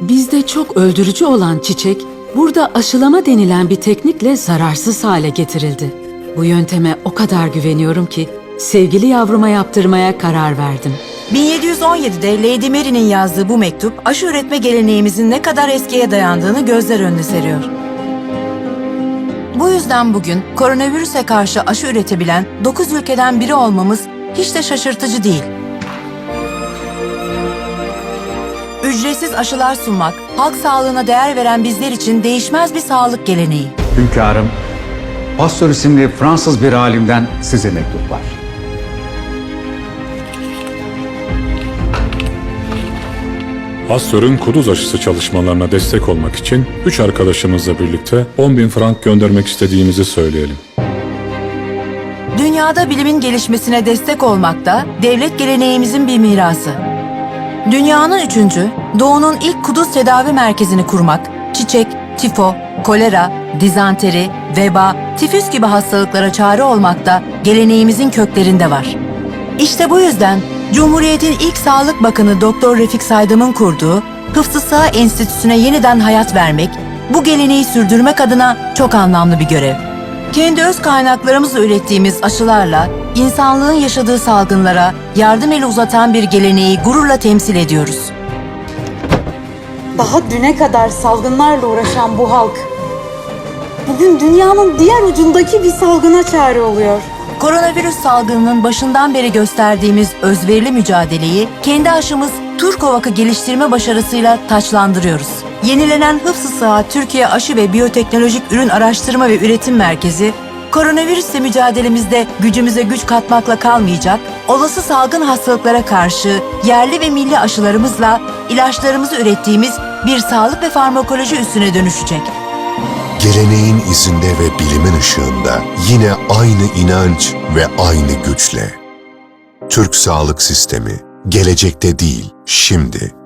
Bizde çok öldürücü olan çiçek, burada aşılama denilen bir teknikle zararsız hale getirildi. Bu yönteme o kadar güveniyorum ki sevgili yavruma yaptırmaya karar verdim. 1717'de Lady Mary'nin yazdığı bu mektup, aşı üretme geleneğimizin ne kadar eskiye dayandığını gözler önüne seriyor. Bu yüzden bugün koronavirüse karşı aşı üretebilen 9 ülkeden biri olmamız hiç de şaşırtıcı değil. Ücretsiz aşılar sunmak, halk sağlığına değer veren bizler için değişmez bir sağlık geleneği. Hünkârım, Pasteur isimli Fransız bir alimden size mektup var. Pasteur'ün kuduz aşısı çalışmalarına destek olmak için üç arkadaşımızla birlikte 10 bin frank göndermek istediğimizi söyleyelim. Dünyada bilimin gelişmesine destek olmak da devlet geleneğimizin bir mirası. Dünyanın üçüncü, doğunun ilk kuduz tedavi merkezini kurmak, çiçek, tifo, kolera, dizanteri, veba, tifüs gibi hastalıklara çare olmak da geleneğimizin köklerinde var. İşte bu yüzden Cumhuriyet'in ilk Sağlık Bakanı Doktor Refik Saydam'ın kurduğu Hıfzı Sağ Enstitüsü'ne yeniden hayat vermek, bu geleneği sürdürmek adına çok anlamlı bir görev. Kendi öz kaynaklarımızla ürettiğimiz aşılarla insanlığın yaşadığı salgınlara yardım eli uzatan bir geleneği gururla temsil ediyoruz. Daha düne kadar salgınlarla uğraşan bu halk bugün dünyanın diğer ucundaki bir salgına çare oluyor. Koronavirüs salgınının başından beri gösterdiğimiz özverili mücadeleyi kendi aşımız Turkovak'ı geliştirme başarısıyla taçlandırıyoruz. Yenilenen Hıfzı Sığa Türkiye Aşı ve Biyoteknolojik Ürün Araştırma ve Üretim Merkezi, koronavirüsle mücadelemizde gücümüze güç katmakla kalmayacak, olası salgın hastalıklara karşı yerli ve milli aşılarımızla ilaçlarımızı ürettiğimiz bir sağlık ve farmakoloji üssüne dönüşecek. Geleneğin izinde ve bilimin ışığında yine aynı inanç ve aynı güçle. Türk Sağlık Sistemi gelecekte değil, şimdi.